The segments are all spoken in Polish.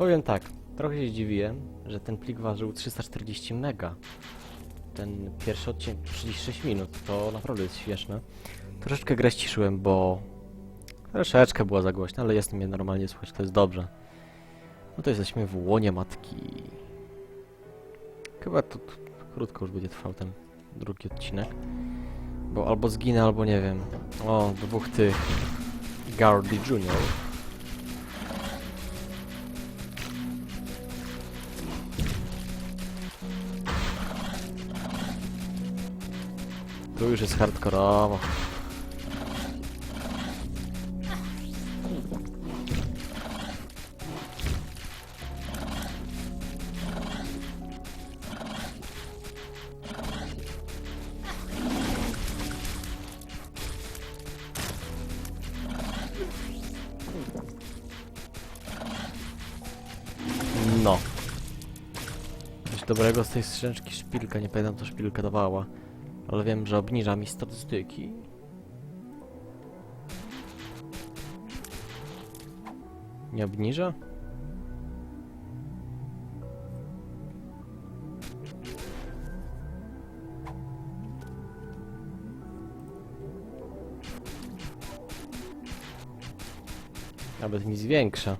Powiem tak, trochę się zdziwiłem, że ten plik ważył 340 mega. Ten pierwszy odcinek 36 minut, to naprawdę jest śmieszne. Troszeczkę grę ściszyłem, bo troszeczkę była za głośna, ale jest mnie normalnie słychać, to jest dobrze. No to jesteśmy w łonie matki. Chyba to, to krótko już będzie trwał ten drugi odcinek. Bo albo zginę, albo nie wiem. O, dwóch tych Gardy Junior. Tu już jest hardkorowo. No. Coś dobrego z tej skrzyneczki szpilka, nie pamiętam co szpilka dawała. Ale wiem, że obniża mi statystyki. Nie obniża? Nawet mi zwiększa.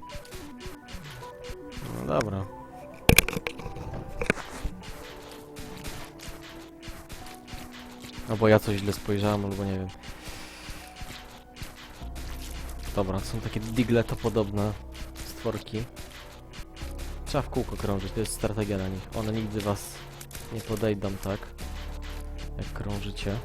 No dobra. Albo ja coś źle spojrzałem, albo nie wiem. Dobra, są takie digleto-podobne stworki. Trzeba w kółko krążyć, to jest strategia na nich. One nigdy was nie podejdą tak, jak krążycie.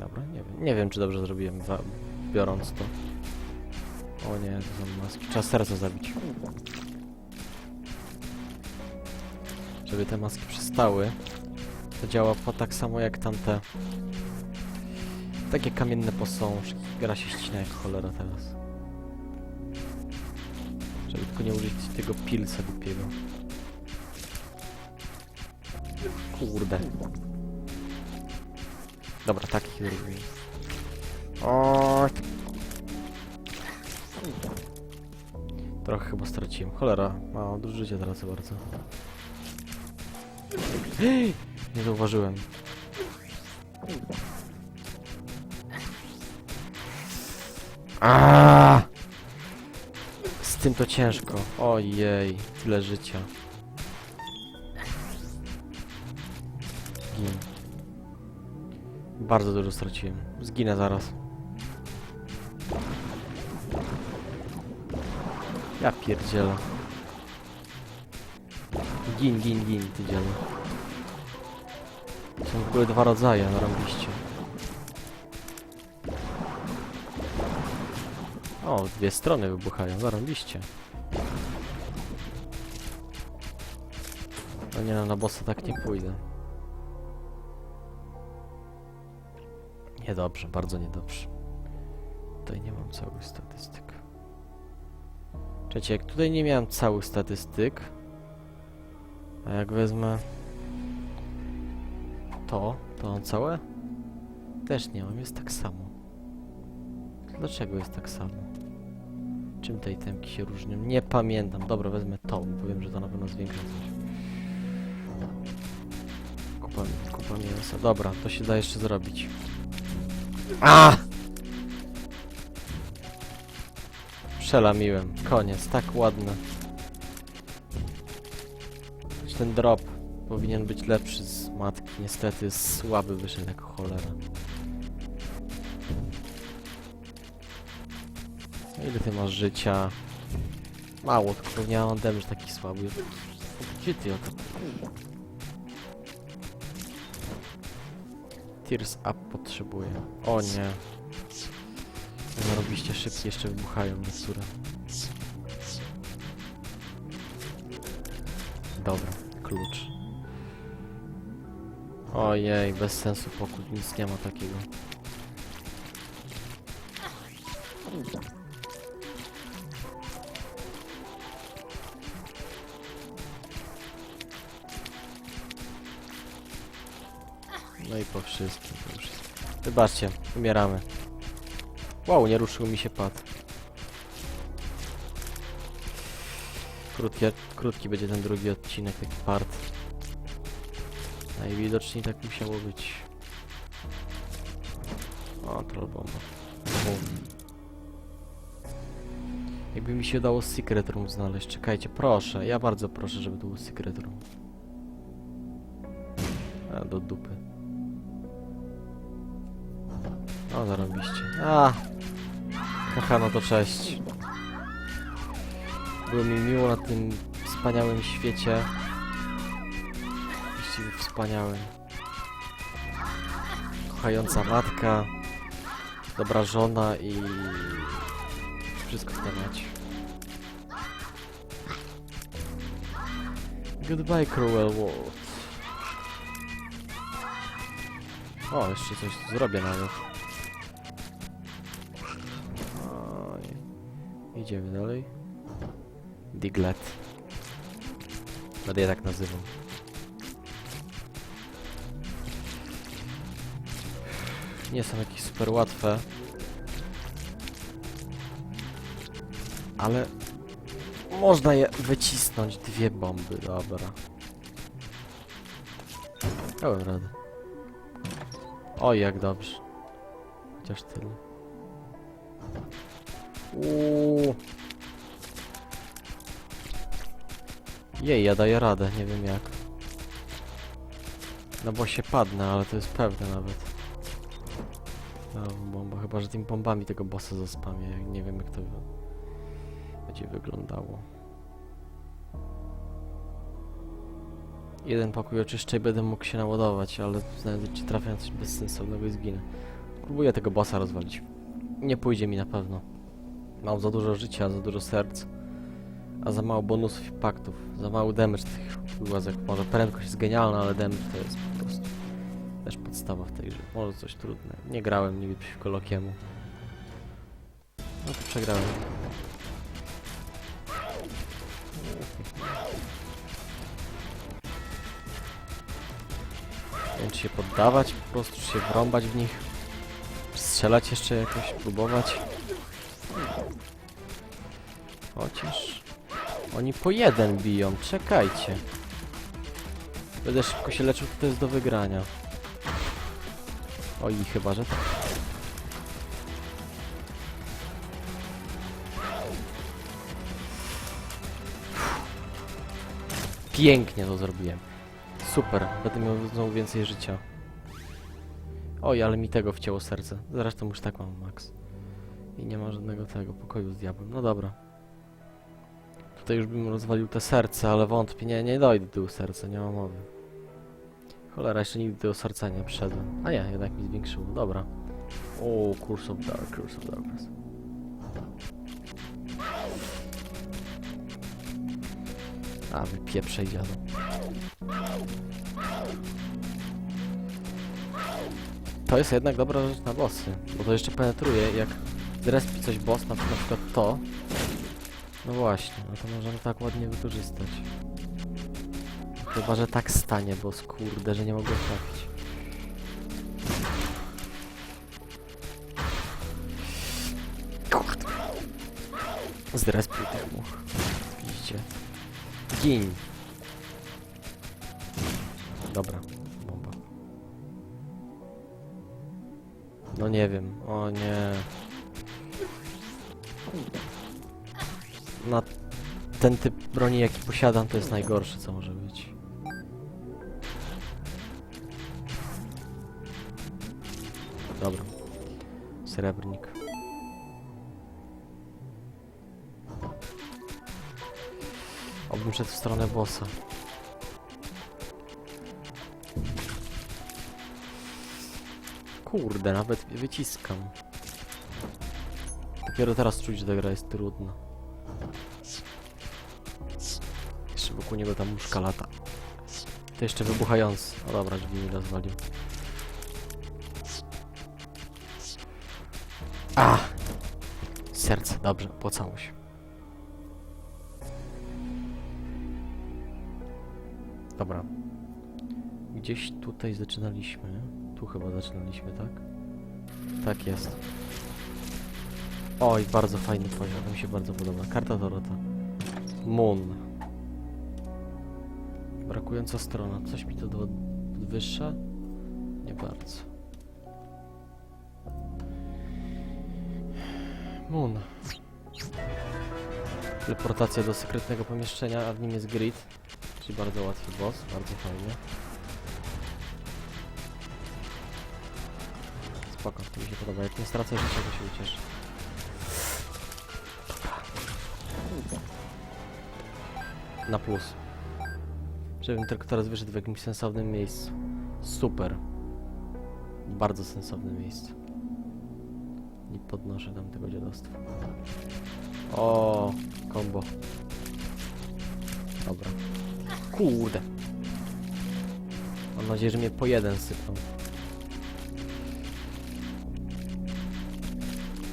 Dobra, nie wiem. Nie wiem, czy dobrze zrobiłem, biorąc to. O nie, to są maski. Trzeba serce zabić. Żeby te maski przestały. To działa po tak samo jak tamte. Takie kamienne posążki. Gra się ścina jak cholera teraz. Żeby tylko nie użyć tego pilca głupiego. Kurde. Dobra, takich zrobimy. O. Trochę chyba straciłem. Cholera, mało dużo życia teraz bardzo. Nie zauważyłem. Aaaa! Z tym to ciężko. Ojej, tyle życia. Gin. Bardzo dużo straciłem. Zginę zaraz. Ja pierdzielę. Gin, gin, gin, ty dzielu. Są w ogóle dwa rodzaje, narąbiście. O, dwie strony wybuchają, zarąbiście. No nie no, na bossa tak nie pójdę. Niedobrze, bardzo niedobrze. Tutaj nie mam całych statystyk. Czekajcie, jak tutaj nie miałem całych statystyk, a jak wezmę to, to on całe? Też nie mam, jest tak samo. Dlaczego jest tak samo? Czym te itemki się różnią? Nie pamiętam. Dobra, wezmę to, bo wiem, że to na pewno zwiększa coś. Kupa, kupa mięsa. Dobra, to się da jeszcze zrobić. A! Przelamiłem. Koniec. Tak ładne. Ten drop powinien być lepszy z matki. Niestety słaby wyszedł jak cholera. No Ile ty masz życia? Mało, tylko nie mam damage taki słaby. Gdzie ty o to? Tears up potrzebuję. O nie. Zarobiście szybciej jeszcze wybuchają niektóre. Dobra, klucz. Ojej, bez sensu pokój, nic nie ma takiego. No i po wszystkim. Wybaczcie, umieramy. Wow, nie ruszył mi się pad. Krótkie, krótki będzie ten drugi odcinek, taki part. Najwidoczniej tak musiało być. O, trollbomba. Jakby mi się udało secret room znaleźć. Czekajcie, proszę. Ja bardzo proszę, żeby to był secret room. A, do dupy. O, zarobiście. A! Haha, no to cześć. Było mi miło na tym wspaniałym świecie. Właściwie wspaniałym. Kochająca matka, dobra żona i wszystko w temacie. Goodbye, cruel world. O, jeszcze coś zrobię nawet. Idziemy dalej. Diglet. Będę je tak nazywał. Nie są jakieś super łatwe. Ale można je wycisnąć. Dwie bomby, dobra. Dałem radę. Oj, jak dobrze. Chociaż tyle. Uuu. Jej, ja daję radę, nie wiem jak. No bo się padnę, ale to jest pewne nawet. No, bomba, chyba że tymi bombami tego bossa zaspamię, nie wiem jak to będzie wyglądało. Jeden pokój oczyszczę i będę mógł się naładować, ale znajdę czy trafię na coś bezsensownego i zginę. Próbuję tego bossa rozwalić. Nie pójdzie mi na pewno. Mam za dużo życia, za dużo serc. A za mało bonusów i paktów. Za mały damage tych łazek. Może prędkość jest genialna, ale damage to jest po prostu też podstawa w tej grze. Może coś trudne. Nie grałem nigdy przeciwko Lokiemu. No to przegrałem. Nie się poddawać po prostu, się wrąbać w nich. Strzelać jeszcze jakoś, próbować. Chociaż... Oni po jeden biją, czekajcie. Będę szybko się leczył, to jest do wygrania. Oj, chyba, że tak. Pięknie to zrobiłem. Super, będę miał znowu więcej życia. Oj, ale mi tego wcięło serce. Zresztą już tak mam, Max. I nie ma żadnego tego pokoju z diabłem. No dobra. Tutaj już bym rozwalił te serce, ale wątpię. Nie, nie dojdę do serca, nie ma mowy. Cholera, jeszcze nigdy do serca nie przyszedłem. A nie, jednak mi zwiększyło. Dobra. O, Curse of Dark, Curse of Darkness. A, wypieprzej dziadu. To jest jednak dobra rzecz na bossy, bo to jeszcze penetruje, jak zrespi coś boss, na przykład to, no właśnie, no to możemy tak ładnie wykorzystać. Chyba, że tak stanie, bo skurde, że nie mogę trafić. Kurde. Zrespił tych much. Widzicie. Gin. Dobra, bomba. No nie wiem, o nie. Na ten typ broni jaki posiadam to jest najgorsze co może być. Dobra. Srebrnik. Obym szedł w stronę bossa. Kurde, nawet wyciskam. Dopiero teraz czuć, że ta gra jest trudna. Wokół niego tam muszka lata. To jeszcze wybuchający. O dobra, drzwi mi rozwalił. A! Serce, dobrze, płacało się. Dobra. Gdzieś tutaj zaczynaliśmy. Tu chyba zaczynaliśmy, tak? Tak jest. Oj, bardzo fajny poziom, mi się bardzo podoba. Karta Dorota. Moon. Brakująca strona. Coś mi to do... wyższa? Nie bardzo. Moon. Teleportacja do sekretnego pomieszczenia, a w nim jest grid. Czyli bardzo łatwy boss, bardzo fajnie. Spoko, to mi się podoba. Jak nie stracę życia, to się ucieszę. Na plus. Żebym tylko teraz wyszedł w jakimś sensownym miejscu. Super. Bardzo sensowne miejsce. Nie podnoszę tam tego dziadostwa. O, kombo. Dobra. Kurde. Mam nadzieję, że mnie po jeden sypną.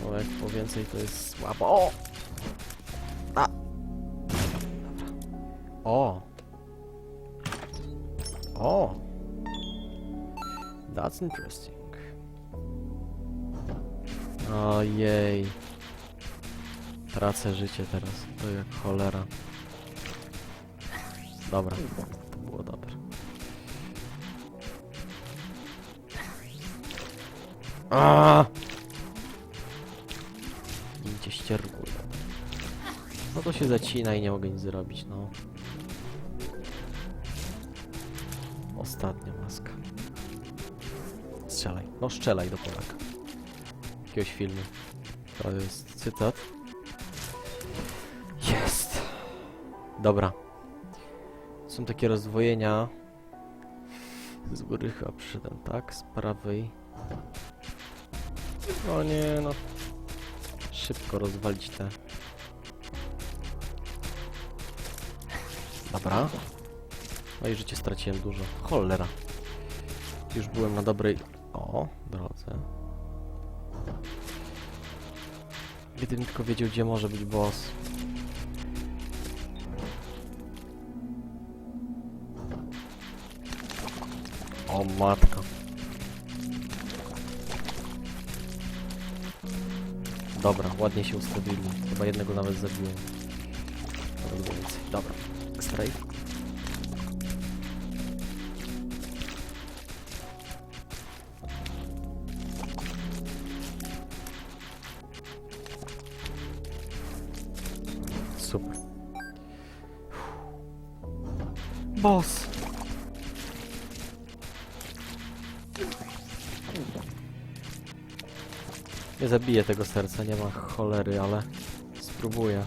O, jak po więcej to jest słabo. O! A! Dobra. O! O! That's interesting. Ojej. Tracę życie teraz. To jak cholera. Dobra. To było dobre. A! Idźcie ścierguje. No to się zacina i nie mogę nic zrobić, no. Ostatnia maska. Strzelaj. No strzelaj do Polaka. Jakiegoś filmu. To jest cytat. Jest. Dobra. Są takie rozdwojenia. Z góry chyba przyszedłem, tak? Z prawej. O nie, no. Szybko rozwalić te. Dobra. No i życie straciłem dużo. Cholera. Już byłem na dobrej... O, drodze. Gdybym tylko wiedział, gdzie może być boss. O matko. Dobra, ładnie się ustawili. Chyba jednego nawet zabiłem. Nawet więcej. Dobra. Strafe. Super. Boss! Nie zabiję tego serca, nie ma cholery, ale spróbuję.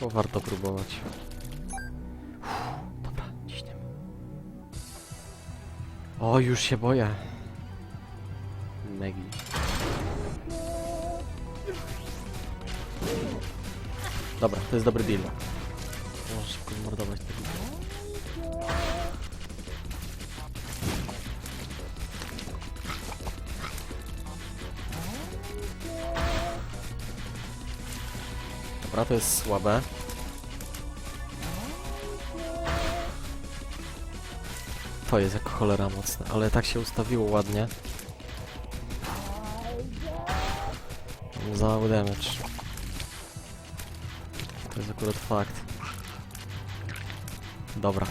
Bo warto próbować. Uff, Dobra, ciśniemy. O, już się boję. Dobra, to jest dobry deal. Może szybko mordować tego. Dobra, to jest słabe. To jest jak cholera mocne, ale tak się ustawiło ładnie. Za damage. To jest akurat fakt. Dobra.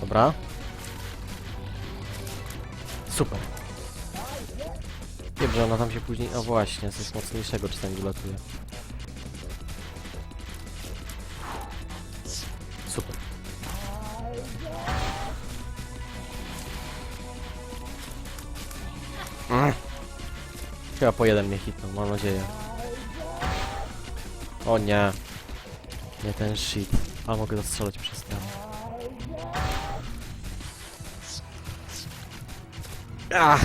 Dobra. Super. Wiem, że ona tam się później... O właśnie, coś mocniejszego czasami wylatuje. Super. Mm. Chyba po jeden mnie hitnął, mam nadzieję. O nie. Nie ten shit. A mogę zastrzelać przez ten. Ah!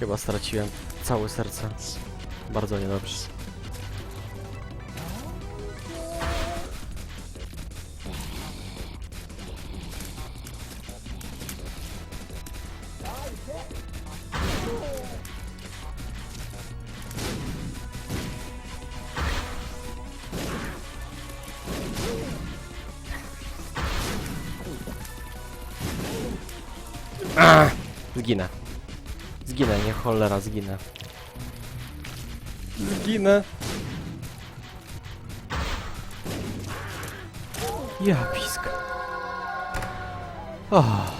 Chyba straciłem całe serce. Bardzo niedobrze. Zginę. Zginę, nie cholera, zginę. Zginę. Ja pisk. Oh.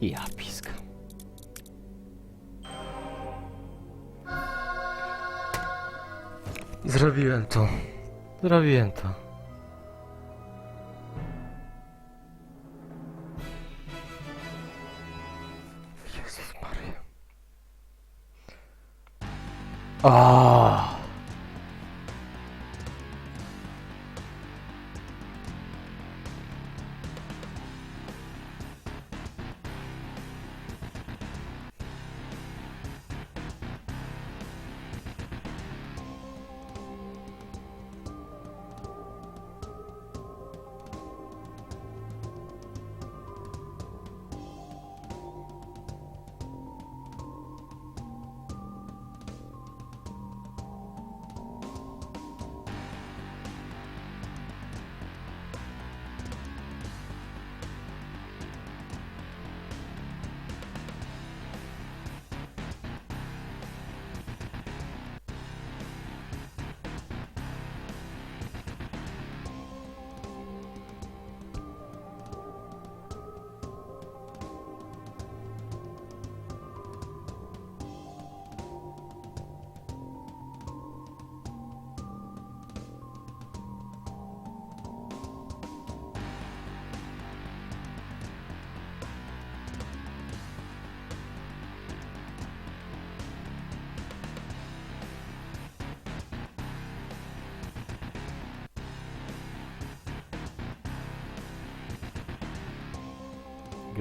Ja pisk. Zrobiłem to. Zrobiłem to. 啊。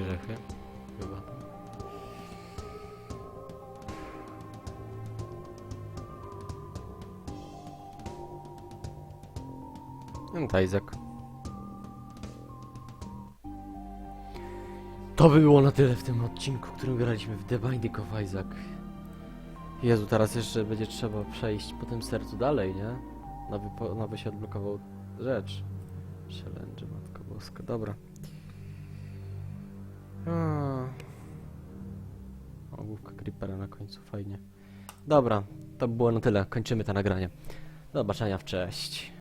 Grzechy? Chyba. No to Isaac. To by było na tyle w tym odcinku, w którym graliśmy w The Binding of Isaac. Jezu, teraz jeszcze będzie trzeba przejść po tym sercu dalej, nie? Nowy, po, nowy się odblokował rzecz. Challenge, Matko Boska, dobra. Na końcu, fajnie. Dobra, to było na tyle. Kończymy to nagranie. Do zobaczenia cześć.